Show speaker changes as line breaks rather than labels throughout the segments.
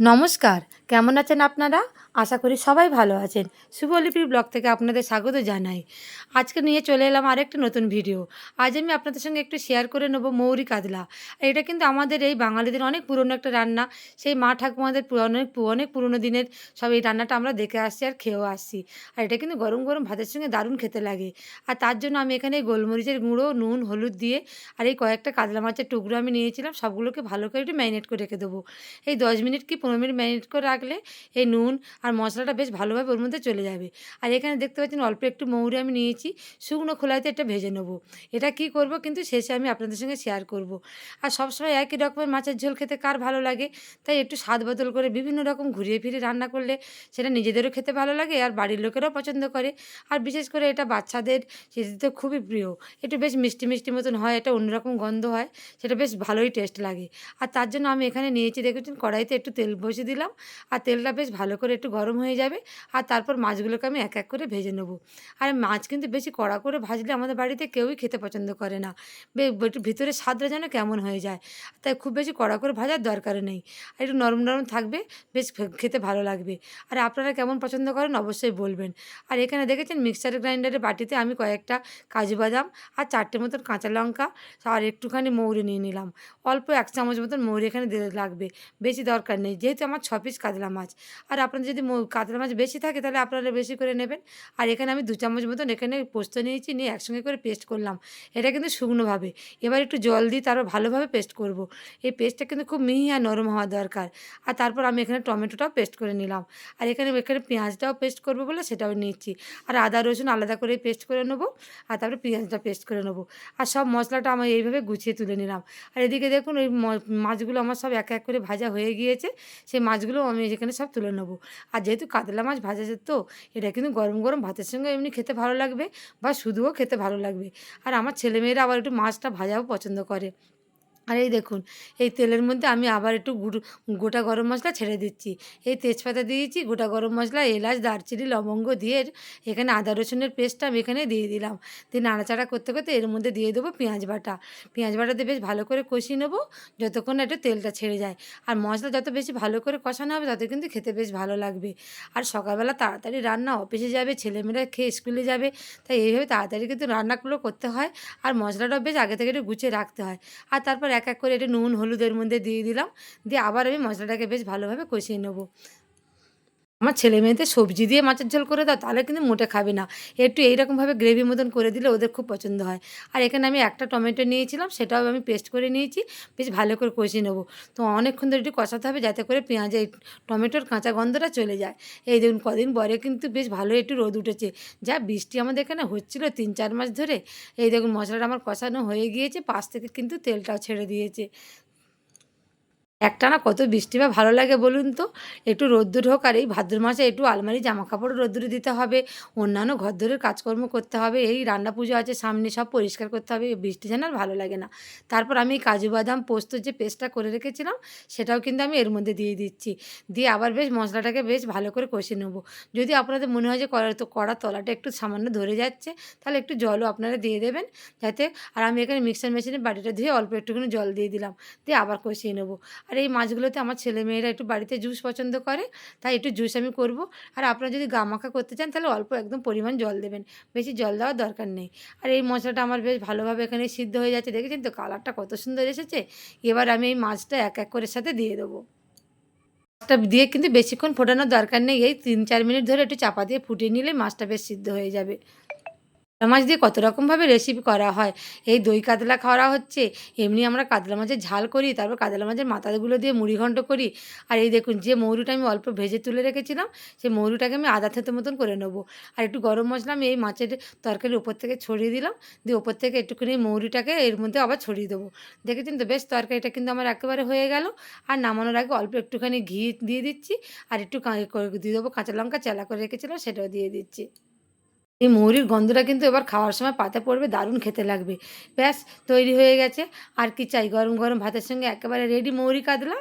নমস্কার, কেমন আছেন আপনারা? আশা করি সবাই ভালো আছেন। শুভলিপির ব্লগ থেকে আপনাদের স্বাগত জানাই। আজকে নিয়ে চলে এলাম আরেকটি নতুন ভিডিও। আজ আমি আপনাদের সঙ্গে একটু শেয়ার করে নেব মৌরি কাতলা। এটা কিন্তু আমাদের এই বাঙালিদের অনেক পুরনো একটা রান্না। সেই মা ঠাকুমাদের পু- অনেক পু- অনেক পুরনো দিনের সব এই রান্নাটা আমরা দেখে আসছি আর খেয়েও আসছি। আর এটা কিন্তু গরম গরম ভাতের সঙ্গে দারুণ খেতে লাগে। আর তার জন্য আমি এখানে গোলমরিচের গুঁড়ো, নুন, হলুদ দিয়ে আর এই কয়েকটা কাতলা মাছের টুকরো আমি নিয়েছিলাম। সবগুলোকে ভালো করে একটু ম্যারিনেট করে রেখে দেবো। এই দশ মিনিট কি পনেরো মিনিট ম্যারিনেট করে রাখলে এই নুন আর মশলাটা বেশ ভালোভাবে ওর মধ্যে চলে যাবে। আর এখানে দেখতে পাচ্ছেন অল্প একটু মৌরি আমি নিয়েছি, শুকনো খোলাইতে এটা ভেজে নেব। এটা কি করব কিন্তু শেষে আমি আপনাদের সঙ্গে শেয়ার করব। আর সবসময় একই রকমের মাছের ঝোল খেতে কার ভালো লাগে? তাই একটু স্বাদ বদল করে বিভিন্ন রকম ঘুরিয়ে ফিরে রান্না করলে সেটা নিজেদেরও খেতে ভালো লাগে আর বাড়ির লোকেরাও পছন্দ করে। আর বিশেষ করে এটা বাচ্চাদের তো খুবই প্রিয়। একটু বেশ মিষ্টি মিষ্টি মতন হয় এটা অন্যরকম গন্ধ হয়, সেটা বেশ ভালোই টেস্ট লাগে। আর তার জন্য আমি এখানে নিয়েছি, দেখেছেন কড়াইতে একটু তেল বসিয়ে দিলাম। আর তেলটা বেশ ভালো করে একটু গরম হয়ে যাবে। আর তারপর মাছগুলোকে আমি এক এক করে ভেজে নেব। আর মাছ কিন্তু বেশি কড়া করে ভাজলে আমাদের বাড়িতে কেউই খেতে পছন্দ করে না। একটু ভিতরে স্বাদটা যেন কেমন হয়ে যায়। তাই খুব বেশি কড়া করে ভাজার দরকার নেই। আর একটু নরম নরম থাকবে, বেশ খেতে ভালো লাগবে। আর আপনারা কেমন পছন্দ করেন অবশ্যই বলবেন। আর এখানে দেখেছেন মিক্সার গ্রাইন্ডারের বাটিতে আমি কয়েকটা কাজু বাদাম আর চারটে মতন কাঁচা লঙ্কা আর একটুখানি মৌরি নিয়ে নিলাম। অল্প এক চামচ মতন মৌরি এখানে লাগবে। বেশি দরকার নেই। যেহেতু আমার ছ পিস কাতলা মাছ। আর আপনাদের যদি কাতলা মাছ বেশি থাকে তাহলে আপনারা বেশি করে নেবেন। আর এখানে আমি দু চামচ মতন এখানে পোস্ত নিয়েছি, নিয়ে একসঙ্গে করে পেস্ট করলাম। এটা কিন্তু শুকনোভাবে। এবার একটু জল দিয়ে তারপর ভালোভাবে পেস্ট করব। এই পেস্টটা কিন্তু খুব মিহি আর নরম হওয়া দরকার। আর তারপর আমি এখানে টমেটোটাও পেস্ট করে নিলাম। আর এখানে এখানে পেঁয়াজটাও পেস্ট করব বলে সেটাও নিচ্ছি। আর আদা, রসুন আলাদা করে পেস্ট করে নেব। আর তারপরে পেঁয়াজটা পেস্ট করে নেব। আর সব মশলাটা আমি এইভাবে গুছিয়ে তুলে নিলাম। আর এদিকে দেখুন ওই মাছগুলো আমার সব এক এক করে ভাজা হয়ে গিয়েছে। সেই মাছগুলো আমি এখানে সব তুলে নেব। আর যেহেতু কাতলা মাছ ভাজা যেত এটা কিন্তু গরম গরম ভাতের সঙ্গে এমনি খেতে ভালো লাগবে বা শুধুও খেতে ভালো লাগবে। আর আমার ছেলেমেয়েরা আবার একটু মাছটা ভাজাও পছন্দ করে। আর এই দেখুন, এই তেলের মধ্যে আমি আবার একটু গুঁড়ো, গোটা গরম মশলা ছেড়ে দিচ্ছি। এই তেজপাতা দিয়েছি, গোটা গরম মশলা, এলাচ, দারচিনি, লবঙ্গ দিয়ে এখানে আদা রসুনের পেস্টটা আমি এখানে দিয়ে দিলাম। দিয়ে নাড়াচাড়া করতে করতে এর মধ্যে দিয়ে দেবো পেঁয়াজ বাটা। পেঁয়াজ বাটা দিয়ে বেশ ভালো করে কষিয়ে নেব, যতক্ষণ না একটু তেলটা ছেড়ে যায়। আর মশলা যত বেশি ভালো করে কষানো হবে তত কিন্তু খেতে বেশ ভালো লাগবে। আর সকালবেলা তাড়াতাড়ি রান্না অফিসে যাবে, ছেলেমেয়েরা খেয়ে স্কুলে যাবে, তাই এইভাবে তাড়াতাড়ি কিন্তু রান্নাগুলো করতে হয়। আর মশলাটাও বেশ আগে থেকে একটু গুছিয়ে রাখতে হয়। আর তারপর এক এক করে একটু নুন, হলুদের মধ্যে দিয়ে দিলাম। দিয়ে আবার আমি মশলাটাকে বেশ ভালোভাবে কষিয়ে নেব। আমার ছেলে মেয়েদের সবজি দিয়ে মাছের ঝোল করে দাও, তাহলে কিন্তু মোটে খাবে না। একটু এইরকমভাবে গ্রেভি মতন করে দিলে ওদের খুব পছন্দ হয়। আর এখানে আমি একটা টমেটো নিয়েছিলাম, সেটাও আমি পেস্ট করে নিয়েছি, বেশ ভালো করে কষিয়ে নেব। তো অনেকক্ষণ ধরে একটু কষাতে হবে যাতে করে পেঁয়াজে টমেটোর কাঁচা গন্ধটা চলে যায়। এই দেখুন, কদিন পরে কিন্তু বেশ ভালো একটু রোদ উঠেছে। যা বৃষ্টি আমাদের এখানে হচ্ছিল তিন চার মাস ধরে। এই দেখুন, মশলাটা আমার কষানো হয়ে গিয়েছে, পাশ থেকে কিন্তু তেলটাও ছেড়ে দিয়েছে। একটানা কত বৃষ্টি বা ভালো লাগে বলুন তো? একটু রোদ্দুর হোক আর এই ভাদ্র মাসে একটু আলমারি জামা কাপড় রোদ্দুরে দিতে হবে, অন্যান্য ঘরদোরের কাজকর্ম করতে হবে, এই রান্না পুজো আছে, সামনে সব পরিষ্কার করতে হবে বৃষ্টি যেন আর ভালো লাগে না। তারপর আমি কাজু বাদাম পোস্ত যে পেস্টটা করে রেখেছিলাম, সেটাও কিন্তু আমি এর মধ্যে দিয়ে দিচ্ছি। দিয়ে আবার বেশ মশলাটাকে বেশ ভালো করে কষে নেব। যদি আপনাদের মনে হয় যে কড়া, তো কড়া তলাটা একটু সামান্য ধরে যাচ্ছে, তাহলে একটু জলও আপনারা দিয়ে দেবেন, যাতে, আর আমি এখানে মিক্সার মেশিনে বাটিটা ধুয়ে অল্প একটুখানি জল দিয়ে দিলাম, দিয়ে আবার কষিয়ে নেব। আর এই মাছগুলোতে আমার ছেলেমেয়েরা একটু বাড়িতে জুস পছন্দ করে, তাই একটু জুস আমি করব। আর আপনারা যদি গামাখা করতে চান, তাহলে অল্প একদম পরিমাণ জল দেবেন। বেশি জল দেওয়ার দরকার নেই। আর এই মশলাটা আমার বেশ ভালোভাবে এখানে সিদ্ধ হয়ে যাচ্ছে। দেখেছেন তো কালারটা কত সুন্দর এসেছে? এবার আমি এই মাছটা এক এক করে সাথে দিয়ে দেবো। মাছটা দিয়ে কিন্তু বেশিক্ষণ ফোটানোর দরকার নেই। এই তিন চার মিনিট ধরে একটু চাপা দিয়ে ফুটিয়ে নিলে মাছটা বেশ সিদ্ধ হয়ে যাবে। কাতলা মাছ দিয়ে কত রকমভাবে রেসিপি করা হয়? এই দই কাতলা খাওয়া হচ্ছে, এমনি আমরা কাতলা মাছের ঝাল করি, তারপর কাতলা মাছের মাথাগুলো দিয়ে মুড়ি ঘন্ট করি। আর এই দেখুন, যে মৌরিটা আমি অল্প ভেজে তুলে রেখেছিলাম, সেই মৌরুটাকে আমি আদা থেতো মতন করে নেব। আর একটু গরম মশলা আমি এই মাছের তরকারির ওপর থেকে ছড়িয়ে দিলাম, দিয়ে ওপর থেকে একটুখানি মৌরিটাকে এর মধ্যে আবার ছড়িয়ে দেবো। দেখেছেন তো বেশ, তরকারিটা কিন্তু আমার একেবারে হয়ে গেল। আর নামানোর আগে অল্প একটুখানি ঘি দিয়ে দিচ্ছি, আর একটু দিয়ে দেবো কাঁচা লঙ্কা চেলা করে রেখেছিলাম, সেটাও দিয়ে দিচ্ছি। এই মৌরির গন্ধটা কিন্তু এবার খাওয়ার সময় পাতে পড়বে, দারুণ খেতে লাগবে। ব্যাস, তৈরি হয়ে গেছে। আর কি চাই? গরম গরম ভাতের সঙ্গে একেবারে রেডি মৌরি কাতলা?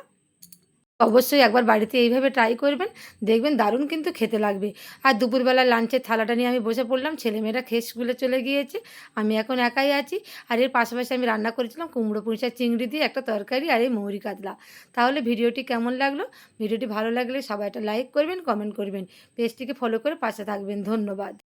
অবশ্যই একবার বাড়িতে এইভাবে ট্রাই করবেন, দেখবেন দারুণ কিন্তু খেতে লাগবে। আর দুপুরবেলা লাঞ্চের থালাটা নিয়ে আমি বসে পড়লাম, ছেলেমেয়েরা খেয়ে স্কুলে চলে গিয়েছে, আমি এখন একাই আছি। আর এর পাশাপাশি আমি রান্না করেছিলাম কুমড়ো পুঁইশাক চিংড়ি দিয়ে একটা তরকারি আর এই মৌরি কাতলা। তাহলে ভিডিওটি কেমন লাগল? ভিডিওটি ভালো লাগলে সবাই একটা লাইক করবেন কমেন্ট করবেন। পেজটিকে ফলো করে পাশে থাকবেন। ধন্যবাদ।